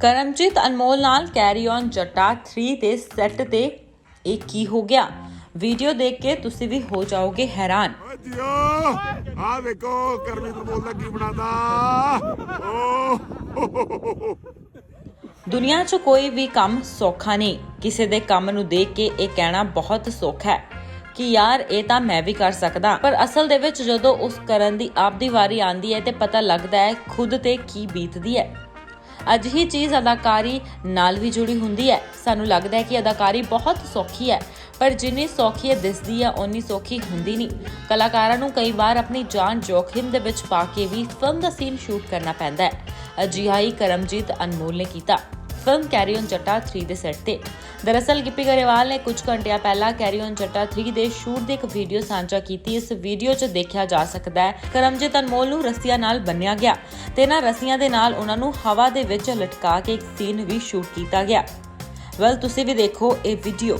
ਕਰਮਜੀਤ ਅਨਮੋਲ ਨਾਲ carry on ਜੱਟਾ 3 ਦੇ set ਤੇ ਇਹ ਕੀ ਹੋ ਗਿਆ? ਵੀਡੀਓ ਦੇਖ ਕੇ ਤੁਸੀਂ ਵੀ ਹੋ ਜਾਓਗੇ ਹੈਰਾਨ। ਆ ਵੇਖੋ ਕਰਮੀ ਨੂੰ ਬੋਲਦਾ ਕੀ ਬਣਾਦਾ ਦੁਨੀਆ 'ਚ ਕੋਈ ਵੀ ਕੰਮ ਸੌਖਾ ਨਹੀਂ। ਕਿਸੇ ਦੇ ਕੰਮ ਨੂੰ ਦੇਖ ਕੇ ਇਹ ਕਹਿਣਾ ਬਹੁਤ ਸੌਖਾ ਹੈ ਕਿ ਯਾਰ ਇਹ ਤਾਂ ਮੈਂ ਵੀ ਕਰ ਸਕਦਾ। ਪਰ ਅਸਲ ਦੇ ਵਿੱਚ ਜਦੋਂ ਉਸ ਕਰਨ ਦੀ ਆਪਦੀ ਵਾਰੀ ਆਂਦੀ ਹੈ ਤੇ ਪਤਾ ਲੱਗਦਾ ਹੈ ਖੁਦ ਤੇ ਕੀ ਬੀਤਦੀ ਹੈ। ਅਜਿਹੀ ਚੀਜ਼ ਅਦਾਕਾਰੀ ਨਾਲ ਵੀ ਜੁੜੀ ਹੁੰਦੀ ਹੈ। ਸਾਨੂੰ ਲੱਗਦਾ ਹੈ ਕਿ ਅਦਾਕਾਰੀ ਬਹੁਤ ਸੌਖੀ ਹੈ, ਪਰ ਜਿੰਨੀ ਸੌਖੀ ਇਹ ਦਿਸਦੀ ਹੈ, ਓਨੀ ਸੌਖੀ ਹੁੰਦੀ ਨਹੀਂ। ਕਲਾਕਾਰਾਂ ਨੂੰ ਕਈ ਵਾਰ ਆਪਣੀ ਜਾਨ ਜੋਖਿਮ ਦੇ ਵਿੱਚ ਪਾ ਕੇ ਵੀ ਫਿਲਮ ਦਾ ਸੀਨ ਸ਼ੂਟ ਕਰਨਾ ਪੈਂਦਾ ਹੈ। ਅਜਿਹਾ ਹੀ ਕਰਮਜੀਤ ਅਨਮੋਲ ਨੇ ਕੀਤਾ। ਫਿਲਮ ਕੈਰੀ ਔਨ ਜੱਟਾ 3 ਦੇ ਸੈੱਟ ਤੇ। ਦਰਅਸਲ ਗਿੱਪੀ ਗਰੇਵਾਲ ਨੇ ਕੁਝ ਘੰਟਿਆਂ ਪਹਿਲਾਂ ਕੈਰੀ ਔਨ ਜੱਟਾ 3 ਦੇ ਸ਼ੂਟ ਦੀ ਇੱਕ ਵੀਡੀਓ ਸਾਂਝਾ ਕੀਤੀ। ਇਸ ਵੀਡੀਓ 'ਚ ਦੇਖਿਆ ਜਾ ਸਕਦਾ ਹੈ ਕਰਮਜੀਤ ਅਨਮੋਲ ਨੂੰ ਰੱਸੀਆਂ ਨਾਲ ਬੰਨਿਆ ਗਿਆ ਤੇ ਇਹਨਾਂ ਰੱਸੀਆਂ ਦੇ ਨਾਲ ਉਹਨਾਂ ਨੂੰ ਹਵਾ ਦੇ ਵਿੱਚ ਲਟਕਾ ਕੇ ਇੱਕ ਸੀਨ ਵੀ ਸ਼ੂਟ ਕੀਤਾ ਗਿਆ। ਵੈਲ ਤੁਸੀਂ ਵੀ ਦੇਖੋ ਇਹ ਵੀਡੀਓ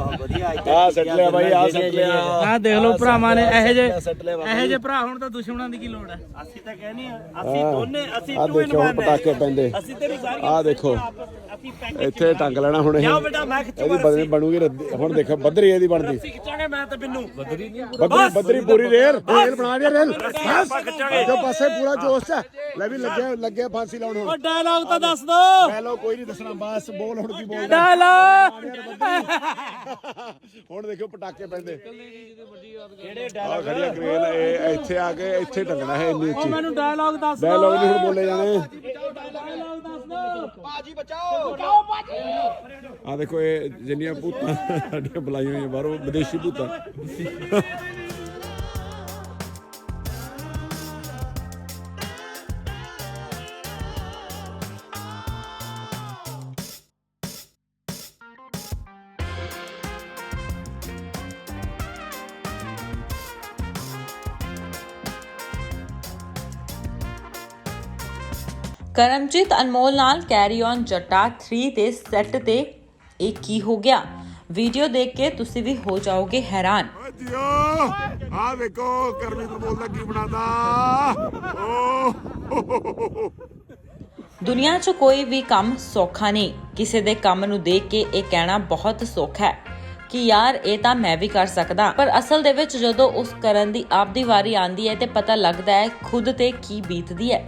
ਆ ਸੱਟ ਲਿਆ ਬਾਈ ਆ ਸੱਟ ਲਿਆ। ਆਹ ਦੇਖ ਲਓ ਭਰਾਵਾਂ ਨੇ ਇਹੋ ਜੇ ਇਹੋ ਜੇ ਭਰਾ ਹੁਣ ਤਾਂ ਦੁਸ਼ਮਣਾਂ ਦੀ ਕੀ ਲੋੜ ਹੈ? ਅਸੀਂ ਤਾਂ ਕਹਿੰਦੇ ਆ ਅਸੀਂ ਦੋਨੇ ਅਸੀਂ ਆ ਟੂ ਇਨ ਦੇਖੋ ਵਨ ਪਟਾਕੇ ਪੈਂਦੇ। ਅਸੀਂ ਤੇਰੀ ਸਾਰੀ ਆ ਦੇਖੋ। ਅਸੀਂ ਇੱਥੇ ਟੰਗ ਲੈਣਾ ਹੁਣ ਇਹ। ਜਾਓ ਬੇਟਾ ਮੈਂ ਖਿੱਚੂਗਾ ਇਹਦੀ ਬਦਲੀ ਬਣੂਗੀ ਰੱਦੀ- ਹੁਣ ਦੇਖੋ ਬੱਦਰੀ ਇਹਦੀ ਬਣਦੀ। ਖਿੱਚਾਂਗੇ ਮੈਂ ਤੇ ਬਿੰਨੂ। ਬਦਰੀ ਨਹੀਂ ਬੱਦਰੀ ਬੱਦਰੀ ਪੂਰੀ ਰੇਲ ਰੇਲ ਬਣਾ ਲਿਆ ਰੇਲ। ਖਿੱਚਾਂਗੇ। ਜੋ ਪਾਸੇ ਪੂਰਾ ਜੋਸ਼ ਹੈ। ਲੈ ਵੀ ਲੱਗਿਆ ਲੱਗਿਆ ਫਾਂਸੀ ਲਾਉਣ ਹੁਣ। ਡਾਇਲੌਗ ਤਾਂ ਦੱਸ ਦੋ। ਲੈ ਲਓ ਕੋਈ ਨਹੀਂ ਦੱਸਣਾ ਬਸ ਬੋਲ ਹੁਣ ਕੀ ਬੋਲਦਾ ਡਾਇਲੌਗ ਹੁਣ ਦੇਖੋ ਪਟਾਕੇ ਪੈਂਦੇ। ਕਿਹੜੇ ਡਾਇਲੌਗ ਖੜੀਆ ਕਰੇਲ ਇਹ ਇੱਥੇ ਆ ਕੇ ਇੱਥੇ ਟੰਗਣਾ ਹੈ ਇੰਨੀ ਉੱਚੀ। ਮੈਨੂੰ ਡਾਇਲੌਗ ਦੱਸ ਡਾਇਲੌਗ ਨਹੀਂ ਹੁਣ ਬੋਲੇ ਜਾਣੇ। ਡਾਇਲੌਗ ਦੱਸ ਦੋ। ਆ ਦੇਖੋ ਇਹ ਜਿੰਨੀਆਂ ਭੂਤਾਂ ਸਾਡੀਆਂ ਬੁਲਾਈਆਂ ਹੋਈਆਂ ਬਾਹਰੋਂ ਵਿਦੇਸ਼ੀ ਭੂਤਾਂ। ਕਰਮਜੀਤ ਅਨਮੋਲ ਨਾਲ ਕੈਰੀ ਔਨ ਜੱਟਾ 3 ਦੇ ਸੈੱਟ ਤੇ ਇਹ ਕੀ ਹੋ ਗਿਆ। ਵੀਡੀਓ ਦੇਖ ਕੇ ਤੁਸੀਂ ਵੀ ਹੋ ਜਾਓਗੇ ਹੈਰਾਨ। ਜੀਓ ਆ ਵੇਖੋ ਕਰਮੀ ਨੂੰ ਬੋਲਦਾ ਕੀ ਬਣਾਦਾ ਦੁਨੀਆ 'ਚ ਕੋਈ ਵੀ ਕੰਮ ਸੌਖਾ ਨਹੀਂ। ਕਿਸੇ ਦੇ ਕੰਮ ਨੂੰ ਦੇਖ ਕੇ ਇਹ ਕਹਿਣਾ ਬਹੁਤ ਸੌਖਾ ਹੈ ਕਿ ਯਾਰ ਇਹ ਤਾਂ ਮੈਂ ਵੀ ਕਰ ਸਕਦਾ। ਪਰ ਅਸਲ ਦੇ ਵਿੱਚ ਜਦੋਂ ਉਸ ਕਰਨ ਦੀ ਆਪਦੀ ਵਾਰੀ ਆਂਦੀ ਹੈ ਤੇ ਪਤਾ ਲੱਗਦਾ ਹੈ ਖੁਦ ਤੇ ਕੀ ਬੀਤਦੀ ਹੈ।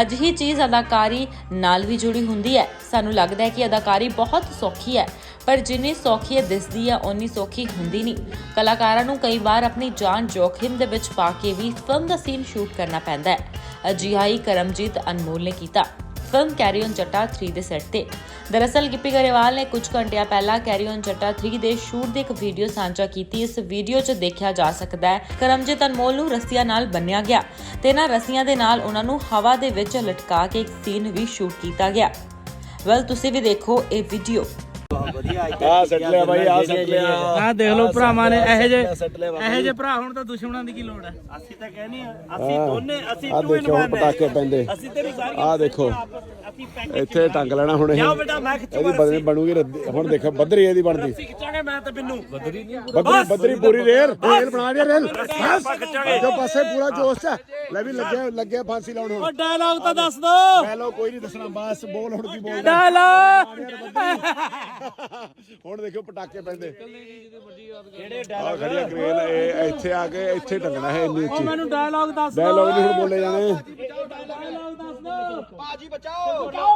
ਅਜਿਹੀ ਚੀਜ਼ ਅਦਾਕਾਰੀ ਨਾਲ ਵੀ ਜੁੜੀ ਹੁੰਦੀ ਹੈ। ਸਾਨੂੰ ਲੱਗਦਾ ਹੈ ਕਿ ਅਦਾਕਾਰੀ ਬਹੁਤ ਸੌਖੀ ਹੈ, ਪਰ ਜਿੰਨੀ ਸੌਖੀ ਇਹ ਦਿਸਦੀ ਹੈ, ਓਨੀ ਸੌਖੀ ਹੁੰਦੀ ਨਹੀਂ। ਕਲਾਕਾਰਾਂ ਨੂੰ ਕਈ ਵਾਰ ਆਪਣੀ ਜਾਨ ਜੋਖਿਮ ਦੇ ਵਿੱਚ ਪਾ ਕੇ ਵੀ ਫਿਲਮ ਦਾ ਸੀਨ ਸ਼ੂਟ ਕਰਨਾ ਪੈਂਦਾ ਹੈ। ਅਜਿਹਾ ਹੀ ਕਰਮਜੀਤ ਅਨਮੋਲ ਨੇ ਕੀਤਾ। ਫਿਲਮ ਕੈਰੀ ਔਨ ਜੱਟਾ 3 ਦੇ ਸੈੱਟ ਤੇ। ਦਰਅਸਲ ਗਿੱਪੀ ਗਰੇਵਾਲ ਨੇ ਕੁਝ ਘੰਟਿਆਂ ਪਹਿਲਾਂ ਕੈਰੀ ਔਨ ਜੱਟਾ 3 ਦੇ ਸ਼ੂਟ ਦੀ ਇੱਕ ਵੀਡੀਓ ਸਾਂਝਾ ਕੀਤੀ। ਇਸ ਵੀਡੀਓ 'ਚ ਦੇਖਿਆ ਜਾ ਸਕਦਾ ਹੈ ਕਰਮਜੀਤ ਅਨਮੋਲ ਨੂੰ ਰੱਸੀਆਂ ਨਾਲ ਬੰਨਿਆ ਗਿਆ ਤੇ ਇਹਨਾਂ ਰੱਸੀਆਂ ਦੇ ਨਾਲ ਉਹਨਾਂ ਨੂੰ ਹਵਾ ਦੇ ਵਿੱਚ ਲਟਕਾ ਕੇ ਇੱਕ ਸੀਨ ਵੀ ਸ਼ੂਟ ਕੀਤਾ ਗਿਆ। ਵੈਲ ਤੁਸੀਂ ਵੀ ਦੇਖੋ ਇਹ ਵੀਡੀਓ ਆ ਸੱਟ ਲਿਆ ਬਾਈ ਆ ਸੱਟ ਲਿਆ। ਆਹ ਦੇਖ ਲਓ ਭਰਾਵਾਂ ਨੇ ਇਹੋ ਜੇ ਇਹੋ ਜੇ। ਭਰਾ ਹੁਣ ਤਾਂ ਦੁਸ਼ਮਣਾਂ ਦੀ ਕੀ ਲੋੜ ਹੈ? ਅਸੀਂ ਤਾਂ ਕਹਿੰਦੇ ਆ ਅਸੀਂ ਦੋਨੇ ਅਸੀਂ ਆ ਟੂ ਇਨ ਦੇਖੋ ਵਨ ਪਟਾਕੇ ਪੈਂਦੇ। ਅਸੀਂ ਤੇਰੀ ਸਾਰੀ ਆ ਦੇਖੋ। ਅਸੀਂ ਇੱਥੇ ਟੰਗ ਲੈਣਾ ਹੁਣ ਇਹ। ਬੇਟਾ ਮੈਂ ਇਹਦੀ ਖਿੱਚੂਗਾ ਬਦਲੀ ਬਣੂਗੀ ਰੱਦੀ- ਹੁਣ ਦੇਖੋ ਬੱਦਰੀ ਇਹਦੀ ਬਣਦੀ। ਅਸੀਂ ਖਿੱਚਾਂਗੇ ਮੈਂ ਤੇ ਬਿੰਨੂ। ਬਦਰੀ ਨਹੀਂ ਬੱਦਰੀ ਬੱਦਰੀ ਪੂਰੀ ਰੇਲ। ਰੇਲ ਬਣਾ ਲਿਆ ਰੇਲ। ਜੋ ਪਾਸੇ ਪੂਰਾ ਜੋਸ਼ ਹੈ। ਲੈ ਵੀ ਲੱਗਿਆ ਲੱਗਿਆ ਫਾਂਸੀ ਲਾਉਣ ਹੁਣ। ਡਾਇਲੌਗ ਤਾਂ ਦੱਸ ਦੋ। ਲੈ ਲਓ ਕੋਈ ਨਹੀਂ ਦੱਸਣਾ ਬਸ। ਬੋਲ ਹੁਣ ਕੀ ਬੋਲਦਾ ਡਾਇਲੌਗ ਹੁਣ ਦੇਖੋ ਪਟਾਕੇ ਪੈਂਦੇ। ਕਿਹੜੇ ਡਾਇਲੌਗ ਖੜੀਆ ਕਰੇਲ ਇਹ ਇੱਥੇ ਆ ਕੇ ਇੱਥੇ ਟੰਗਣਾ ਹੈ ਇੰਨੀ ਉੱਚੀ। ਮੈਨੂੰ ਡਾਇਲੌਗ ਦੱਸ ਦੋ। ਡਾਇਲੌਗ ਨਹੀਂ ਹੁਣ ਬੋਲੇ ਜਾਣੇ। ਦੋ।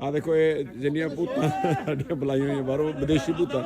ਆ ਦੇਖੋ ਇਹ ਜਿੰਨੀਆਂ ਭੂਤਾਂ ਸਾਡੀਆਂ ਬੁਲਾਈਆਂ ਹੋਈਆਂ ਬਾਹਰੋਂ ਵਿਦੇਸ਼ੀ ਭੂਤਾਂ।